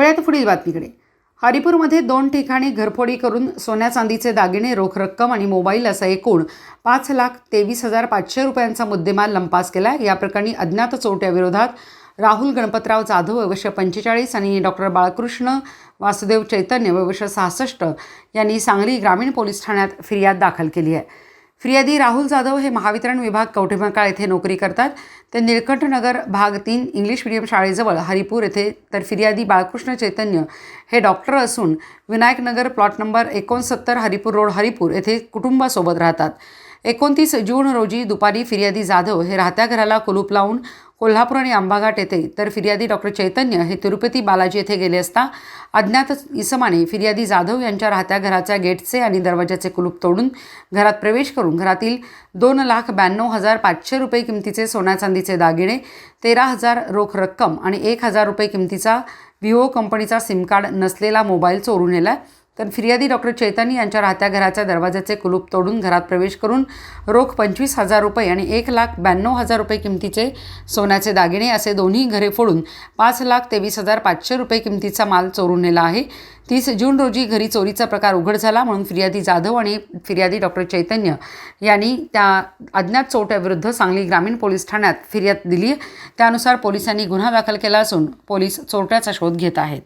वळ्यात पुढील बातमीकडे. हरिपूरमध्ये दोन ठिकाणी घरफोडी करून सोन्या चांदीचे दागिने रोख रक्कम आणि मोबाईल असा एकूण पाच लाख तेवीस हजार पाचशे रुपयांचा मुद्देमाल लंपास केला या प्रकरणी अज्ञात चोरट्याविरोधात राहुल गणपतराव जाधव वर्ष पंचेचाळीस आणि डॉक्टर बाळकृष्ण वासुदेव चैतन्य वर्ष सहासष्ट यांनी सांगली ग्रामीण पोलीस ठाण्यात फिर्याद दाखल केली आहे. फिर्यादी राहुल जाधव हे महावितरण विभाग कवठेमकाळ येथे नोकरी करतात. ते निळकंठनगर भाग तीन इंग्लिश मिडियम शाळेजवळ हरिपूर येथे तर फिर्यादी बाळकृष्ण चैतन्य हे डॉक्टर असून विनायकनगर प्लॉट नंबर एकोणसत्तर हरिपूर रोड हरिपूर येथे कुटुंबासोबत राहतात. एकोणतीस जून रोजी दुपारी फिर्यादी जाधव हे राहत्या घराला कुलूप लावून कोल्हापूर आणि आंबाघाट येथे तर फिर्यादी डॉक्टर चैतन्य हे तिरुपती बालाजी येथे गेले असता अज्ञात इसमाने फिर्यादी जाधव यांच्या राहत्या घराच्या गेटचे आणि दरवाजाचे कुलूप तोडून घरात प्रवेश करून घरातील दोन लाख ब्याण्णव हजार पाचशे रुपये किमतीचे सोन्या चांदीचे दागिने तेरा हजार रोख रक्कम आणि एक हजार रुपये किमतीचा विवो कंपनीचा सिमकार्ड नसलेला मोबाईल चोरून नेला. तर फिर्यादी डॉक्टर चैतन्य यांच्या राहत्या घराच्या दरवाजाचे कुलूप तोडून घरात प्रवेश करून रोख पंचवीस हजार रुपये आणि एक लाख ब्याण्णव हजार रुपये किमतीचे सोन्याचे दागिने असे दोन्ही घरे फोडून पाच लाख तेवीस हजार पाचशे रुपये किमतीचा माल चोरून नेला आहे. तीस जून रोजी घरी चोरीचा प्रकार उघड झाला म्हणून फिर्यादी जाधव आणि फिर्यादी डॉक्टर चैतन्य यांनी त्या अज्ञात चोरट्याविरुद्ध सांगली ग्रामीण पोलीस ठाण्यात फिर्याद दिली आहे. त्यानुसार पोलिसांनी गुन्हा दाखल केला असून पोलीस चोरट्याचा शोध घेत आहेत.